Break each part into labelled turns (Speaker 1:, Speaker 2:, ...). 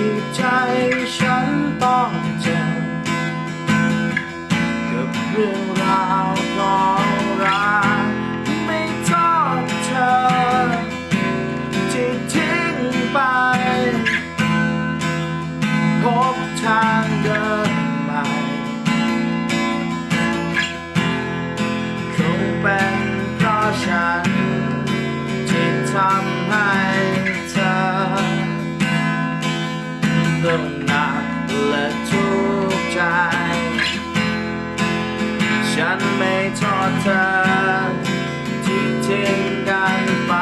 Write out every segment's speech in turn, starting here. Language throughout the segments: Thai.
Speaker 1: ที่ใจฉันต้องเจ็บกับเรื่อง ธอที่ทิ้งกันไป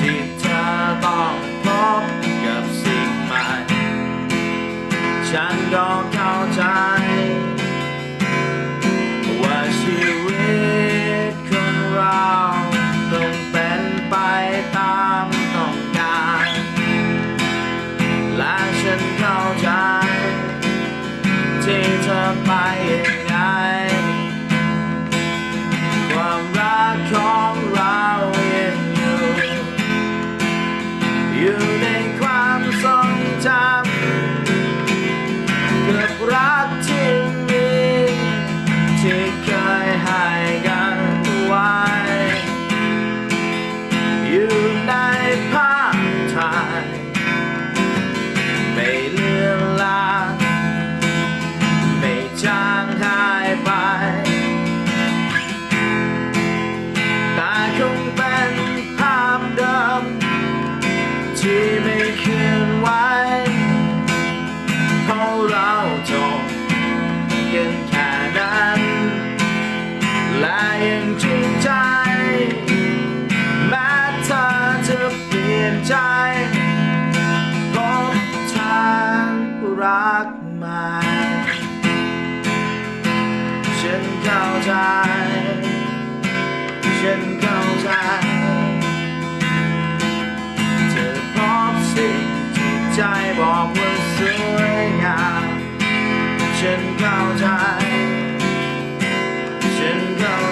Speaker 1: ที่เธอต้องพบกับสิ่งใหม่ ฉันก็เข้าใจ ว่าชีวิตคนเราต้องเป็นไปตามต้องการ และฉันเข้าใจ ที่เธอไปเอง ที่ไม่เคลื่อนไหวเพราะเราจบกันแค่นั้น และยังจริงใจ แม้เธอจะเปลี่ยนใจพบทางรักใหม่ฉันเข้าใจฉัน ใจบอกว่าสวยงามฉันเข้าใจฉันเข้า